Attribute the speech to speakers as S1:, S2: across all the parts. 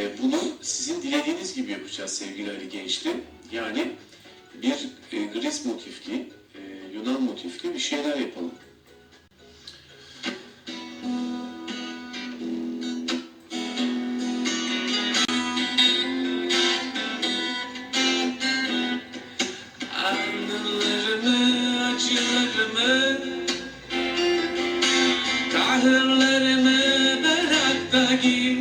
S1: E, Bunu sizin dilediğiniz gibi yapacağız sevgili Ali Gençli. Yani bir e, Gris motifli, e, Yunan motifli bir şeyler yapalım.
S2: Anılarımı, acılarımı Kahırlarımı bırak da git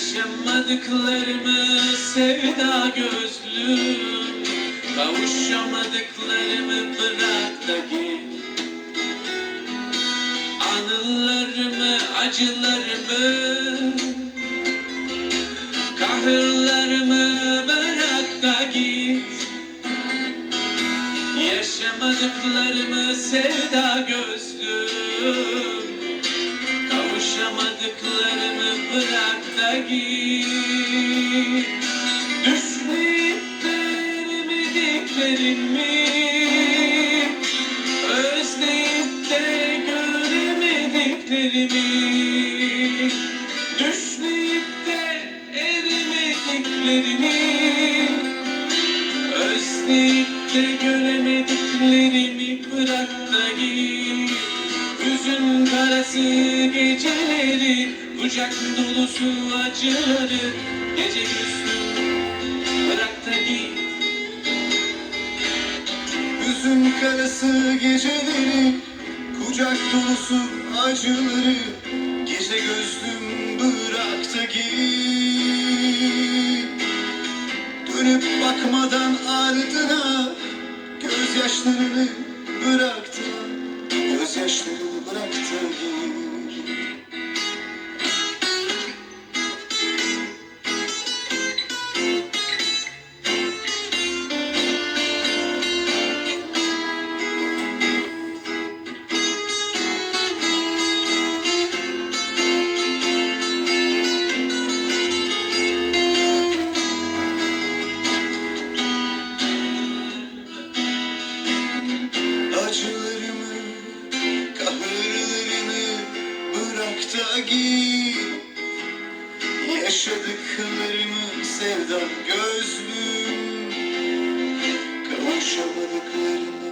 S2: Yaşamadıklarımı sevda gözlüm Kavuşamadıklarımı bırak da git Anılarımı, acılarımı Kahırlarımı bırak da git. Yaşamadıklarımı sevda gözlüm Kavuşamadıklarımı git Düşleyip veremediklerimi Özleyip de göremediklerimi Düşleyip de eremediklerimi Özleyip de göremediklerimi bırak da git. Hüzün karası geceleri Kucak dolusu acıları Gece gündüz bırak da git.
S3: Hüzün karası geceleri Kucak dolusu acıları Gece gözlüm bırak da git. Dönüp bakmadan ardına bırak da git Yaşadıklarımı sevda gözlüm. Kavuşamadıklarımı